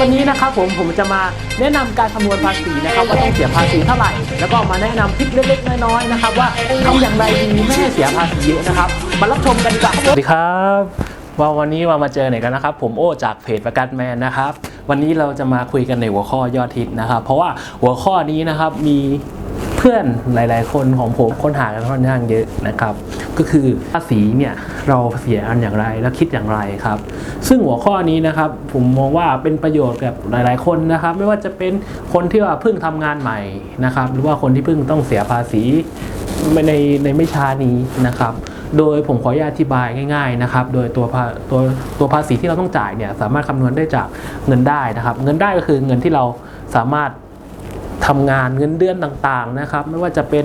วันนี้นะครับผมผมจะมาแนะนำการคำนวณภาษีนะครับว่าต้องเสียภาษีเท่าไหร่ แล้วก็มาแนะนำทริคเล็กๆน้อยๆนะครับว่าทำอย่างไรดีไม่ให้เสียภาษีเยอะนะครับ มารับชมกันดีกว่าสวัสดีครับว่าวันนี้มามาเจอไหนกันนะครับ ผมโอ้จากเพจประกันแมนนะครับ วันนี้เราจะมาคุยกันในหัวข้อยอดฮิตนะครับ เพราะว่าหัวข้อนี้นะครับมีเพื่อนหลาย ๆ คนของผมค้นหากันค่อนข้างเยอะนะครับ ก็คือภาษีเนี่ย เราเสียอันอย่างไรแล้วคิดอย่างไรครับ ซึ่งหัวข้อนี้นะครับผมมองว่าเป็นประโยชน์กับหลาย ๆ คนนะครับ ไม่ว่าจะเป็นคนที่ว่าเพิ่งทำงานใหม่นะครับ หรือว่าคนที่เพิ่งต้องเสียภาษีในในไม่ช้านี้นะครับ โดยผมขออนุญาตอธิบายง่าย ๆ นะครับ โดยตัวภาตัวตัวภาษีที่เราต้องจ่ายเนี่ยสามารถคำนวณได้จากเงินได้นะครับ เงินได้ก็คือเงินที่เราสามารถทำงานเงินเดือนต่างๆนะครับ ไม่ว่าจะเป็น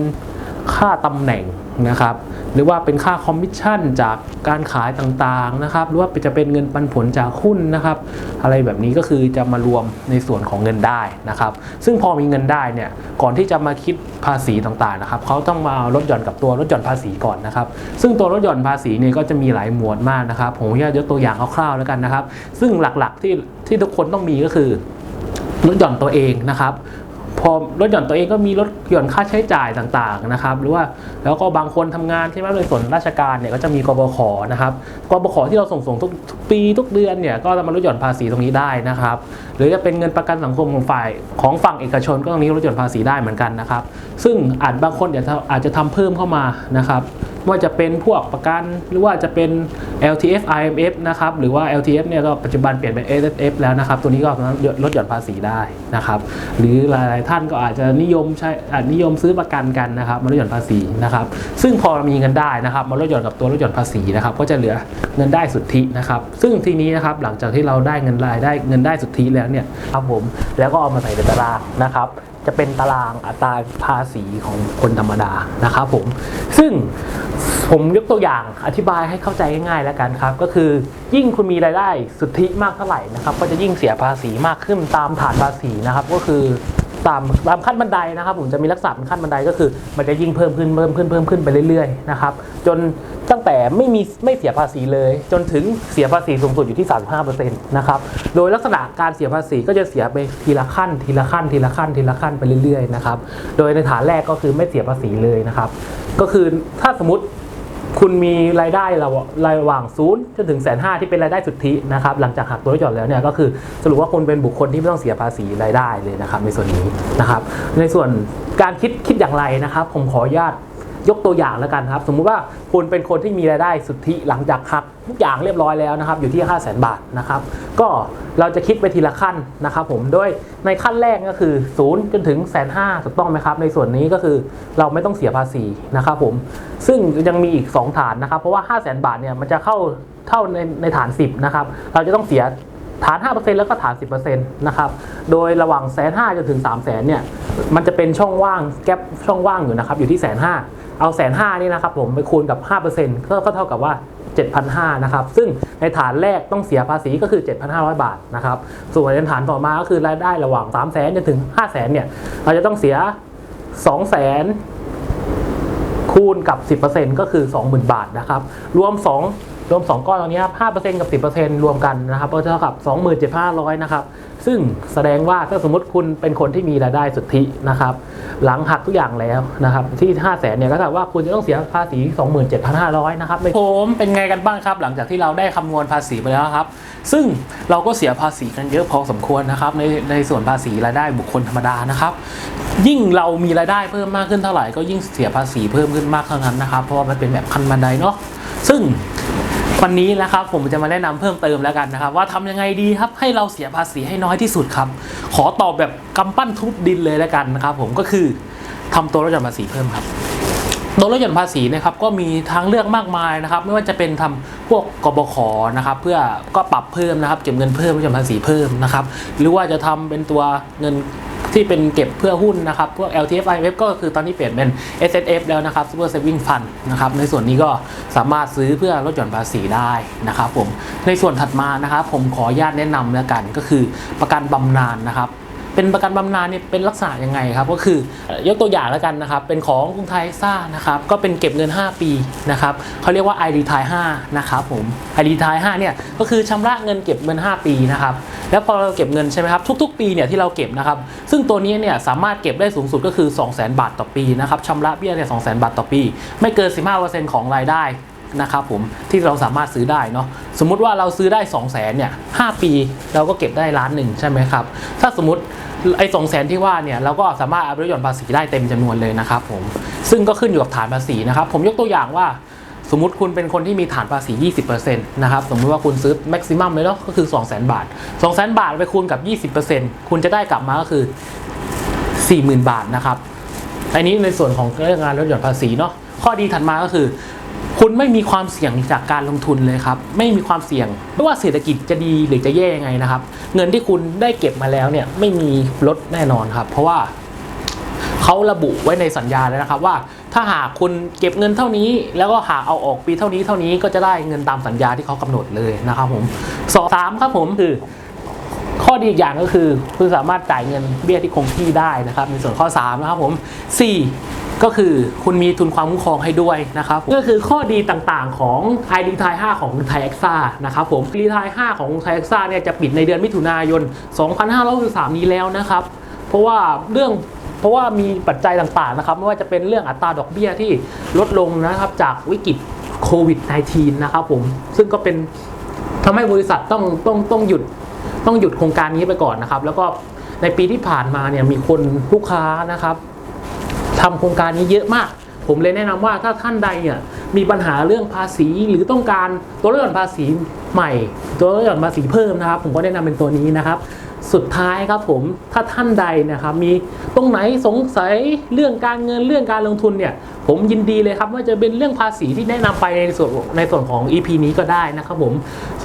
ค่าตำแหน่งนะครับหรือว่าเป็นค่าคอมมิชชั่นจากการขายต่างๆนะครับหรือว่าจะเป็นเงินปันผลจากหุ้นนะครับ อะไรแบบนี้ก็คือจะมารวมในส่วนของเงินได้นะครับ ซึ่งพอมีเงินได้เนี่ยก่อนที่จะมาคิดภาษีต่างๆนะครับเขาต้องมาลดหย่อนกับตัวลดหย่อนภาษีก่อนนะครับ ซึ่งตัวลดหย่อนภาษีเนี่ยก็จะมีหลายหมวดมากนะครับ ผมอยากยกตัวอย่างคร่าวๆแล้วกันนะครับ ซึ่งหลักๆที่ที่ทุกคนต้องมีก็คือลดหย่อนตัวเองนะครับ พอลดหย่อนตัวเองก็มีลดหย่อนค่าใช้จ่ายต่างๆนะครับหรือว่าแล้วก็บางคนทำงานใช่ไหมในส่วนราชการเนี่ยก็จะมีกบขนะครับกบขที่เราส่งส่งทุกปีทุกเดือนเนี่ยก็จะมาลดหย่อนภาษีตรงนี้ได้นะครับ หรือจะเป็นเงินประกันสังคมของฝ่ายของฝั่งเอกชนก็ตรงนี้ลดหย่อนภาษีได้เหมือนกันนะครับ ซึ่งอาจบางคนเดี๋ยวอาจจะทำเพิ่มเข้ามานะครับ ว่าจะเป็นพวกประกันหรือว่าจะเป็น LTF IMF นะครับหรือว่า LTF เนี่ยก็ปัจจุบันเปลี่ยนเป็น SSF แล้วนะครับ ตัวนี้ก็ลดหย่อนภาษีได้นะครับ หรือหลาย ๆ ท่านก็อาจจะนิยมใช้อนิยมซื้อประกันกันนะครับมาลดหย่อนภาษีนะครับซึ่งพอมีเงินได้นะครับมาลดหย่อนกับตัวลดหย่อนภาษีนะครับก็จะเหลือเงินได้สุทธินะครับ ซึ่งทีนี้นะครับหลังจากที่เราได้เงินรายได้เงินได้สุทธิแล้วเนี่ยครับผมแล้วก็เอามาใส่ในตารางนะครับ จะเป็นตารางอัตราภาษีของคนธรรมดานะครับผม ซึ่งผมยกตัวอย่างอธิบายให้เข้าใจง่ายๆแล้วกันครับ ก็คือยิ่งคุณมีรายได้สุทธิมากเท่าไหร่นะครับ ก็จะยิ่งเสียภาษีมากขึ้นตามฐานภาษีนะครับ ก็คือ ตามตามขั้นบันไดนะครับผมจะมีลักษณะเป็นขั้นบันไดก็คือ มันจะยิ่งเพิ่มขึ้นเพิ่มขึ้นเพิ่มขึ้นไปเรื่อยๆนะครับจนตั้งแต่ไม่มีไม่เสียภาษีเลย จนถึงเสียภาษีสูงสุดอยู่ที่ 35%นะครับโดยลักษณะการเสียภาษีก็จะเสียไปทีละขั้น ทีละขั้น ทีละขั้น ทีละขั้นไปเรื่อยๆนะครับโดยในฐานแรกก็คือไม่เสียภาษีเลยนะครับก็คือถ้าสมมติ คุณมีรายได้ระหว่าระหว่างศูนย์จนถึงแสนห้าที่เป็นรายได้สุทธินะครับหลังจากหักตัวลดหย่อนแล้วเนี่ยก็คือสรุปว่าคุณเป็นบุคคลที่ไม่ต้องเสียภาษีรายได้เลยนะครับในส่วนนี้นะครับในส่วนการคิดคิดอย่างไรนะครับ ผมขออนุญาต ยกตัวอย่างแล้วกันครับ สมมุติว่าคุณเป็นคนที่มีรายได้สุทธิหลังจากหักทุกอย่างเรียบร้อยแล้วนะครับ อยู่ที่ 5 0 0 0 0 0 บาทนะครับ ก็เราจะคิดไปทีละขั้นนะครับผมโดยในขั้นแรกก็คือศูนย์จนถึงแสนห้าถูกต้องไหมครับ ในส่วนนี้ก็คือเราไม่ต้องเสียภาษีนะครับผมซึ่งยังมีอีก 2 ฐานนะครับ เพราะว่า 5 0 0 0 0 0 บาทเนี่ยมันจะเข้าเท่าในในฐาน 10นะครับเราจะต้องเสีย ฐาน 5%แล้วก็ฐาน 10%นะครับ โดยระหว่างแสนห้าจนถึง3 0 0 0 0 0เนี่ย มันจะเป็นช่องว่างแกลบช่องว่างอยู่นะครับ อยู่ที่แสนห้าเอาแสนห้านี่นะครับผมไปคูณกับ 5%ก็เท่ากับว่า 7,500นะครับ ซึ่งในฐานแรกต้องเสียภาษีก็คือ 7,500 บาทนะครับ ส่วนในฐานต่อมาก็คือรายได้ระหว่าง 3 0 0 0 0 0จนถึง 5 0 0 0 0 0เนี่ย เราจะต้องเสีย 2 0 0 0 0 0คูณกับ 10%ก็คือ 20,000 บาทนะครับ รวม 2 รวม 2 ก้อนตรงนี้ครับ5%กับ 10%รวมกันนะครับก็เท่ากับ 27,500 นะครับ ซึ่งแสดงว่าถ้าสมมติคุณเป็นคนที่มีรายได้สุทธินะครับ หลังหักทุกอย่างแล้วนะครับที่ 5 0 0แสนเนี่ยก็เท่ากับว่าคุณจะต้องเสียภาษี 27,500 นะครับผมเป็นไงกันบ้างครับ หลังจากที่เราได้คำนวณภาษีไปแล้วครับ ซึ่งเราก็เสียภาษีกันเยอะพอสมควรนะครับในในส่วนภาษีรายได้บุคคลธรรมดานะครับยิ่งเรามีรายได้เพิ่มมากขึ้นเท่าไหร่ก็ยิ่งเสียภาษีเพิ่มขึ้นมากเท่านั้นนะครับเพราะว่ามันเป็นแบบขั้นบันไดเนาะซึ่ง วันนี้นะครับผมจะมาแนะนำเพิ่มเติมแล้วกันนะครับ ว่าทำยังไงดีครับให้เราเสียภาษีให้น้อยที่สุดครับ ขอตอบแบบกำปั้นทุบดินเลยแล้วกันนะครับผมก็คือทำตัวลดหย่อนภาษีเพิ่มครับตัวลดหย่อนภาษีนะครับก็มีทางเลือกมากมายนะครับ ไม่ว่าจะเป็นทำพวกกบขนะครับ เพื่อก็ปรับเพิ่มนะครับเก็บเงินเพิ่มลดหย่อนภาษีเพิ่มนะครับ หรือว่าจะทำเป็นตัวเงิน ที่เป็นเก็บเพื่อหุ้นนะครับพวก LTF IMF ก็คือตอนนี้เปลี่ยนเป็น S S F แล้วนะครับ Super Saving Fund นะครับในส่วนนี้ก็สามารถซื้อเพื่อลดหย่อนภาษีได้นะครับผมในส่วนถัดมานะครับผมขออนุญาตแนะนำแล้วกันก็คือประกันบำนาญนะครับ เป็นประกันบำนาญเนี่ยเป็นลักษณะยังไงครับ ก็คือยกตัวอย่างแล้วกันนะครับ เป็นของกรุงไทยซ่านะครับ ก็เป็นเก็บเงิน 5 ปีนะครับเขาเรียกว่า ID ไทย5นะครับผม ID ไทย5เนี่ยก็คือชำระเงินเก็บเงิน 5 ปีนะครับแล้วพอเราเก็บเงินใช่ไหมครับทุก ๆ ปีเนี่ยที่เราเก็บนะครับ ซึ่งตัวนี้เนี่ยสามารถเก็บได้สูงสุดก็คือ 200,000 บาทต่อปีนะครับชำระเบี้ยเนี่ย200,000 บาทต่อปี ไม่เกิน 15%ของรายได้ นะครับผมที่เราสามารถซื้อได้เนาะสมมุติว่าเราซื้อได้ 2 0 0 0 0นเนี่ย5ปีเราก็เก็บได้ล้านหนึ่งใช่ไหมครับถ้าสมมติไอ้สองแสนที่ว่าเนี่ยเราก็สามารถเอาไปลดหย่อนภาษีได้เต็มจำนวนเลยนะครับผมซึ่งก็ขึ้นอยู่กับฐานภาษีนะครับผมยกตัวอย่างว่าสมมติคุณเป็นคนที่มีฐานภาษี 20%นะครับ สมมติว่าคุณซื้อแม็กซิมัมเลยเนาะก็คือ 200,000 บาท 200,000 บาทไปคูณกับ 20%คุณจะได้กลับมาก็คือ 40,000 บาทนะครับ อันนี้ในส่วนของเรื่องงานลดหย่อนภาษีเนาะ ข้อดีถัดมาก็คือ คุณไม่มีความเสี่ยงจากการลงทุนเลยครับ ไม่มีความเสี่ยงไม่ว่าเศรษฐกิจจะดีหรือจะแย่ยังไงนะครับ เงินที่คุณได้เก็บมาแล้วเนี่ยไม่มีลดแน่นอนครับ เพราะว่าเขาระบุไว้ในสัญญาเลยนะครับว่าถ้าหากคุณเก็บเงินเท่านี้ แล้วก็หากเอาออกปีเท่านี้เท่านี้ก็จะได้เงินตามสัญญาที่เขากำหนดเลยนะครับผมสองสามครับผมคือ ข้อดีอีกอย่างก็คือคุณสามารถจ่ายเงินเบี้ยที่คงที่ได้นะครับ ในส่วนข้อ 3 นะครับผม 4 ก็คือคุณมีทุนความคุ้มครองให้ด้วยนะครับก็คือข้อดีต่างๆของไอดีไทย5ของไทยเอ็กซ่านะครับผมดีไทย5ของไทยเอ็กซ่าเนี่ยจะปิดในเดือนมิถุนายน 2563 นี้แล้วนะครับ เพราะว่าเรื่องเพราะว่ามีปัจจัยต่างๆนะครับไม่ว่าจะเป็นเรื่องอัตราดอกเบี้ยที่ลดลงนะครับจากวิกฤตโควิด -19 นะครับผมซึ่งก็เป็นทำให้บริษัทต้องต้องต้องหยุด ต้องหยุดโครงการนี้ไปก่อนนะครับ แล้วก็ในปีที่ผ่านมาเนี่ยมีคนลูกค้านะครับทำโครงการนี้เยอะมาก ผมเลยแนะนำว่าถ้าท่านใดเนี่ยมีปัญหาเรื่องภาษีหรือต้องการตัวลดหย่อนภาษีใหม่ ตัวลดหย่อนภาษีเพิ่มนะครับ ผมก็แนะนำเป็นตัวนี้นะครับ สุดท้ายครับผมถ้าท่านใดนะครับมีตรงไหนสงสัยเรื่องการเงินเรื่องการลงทุนเนี่ยผมยินดีเลยครับว่าจะเป็นเรื่องภาษีที่แนะนำไปในส่วนในส่วนของ EP นี้ก็ได้นะครับผม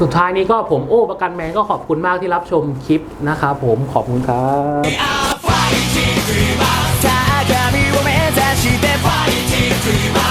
สุดท้ายนี้ก็ผมโอ้ประกันแมนก็ขอบคุณมากที่รับชมคลิปนะครับผมขอบคุณครับ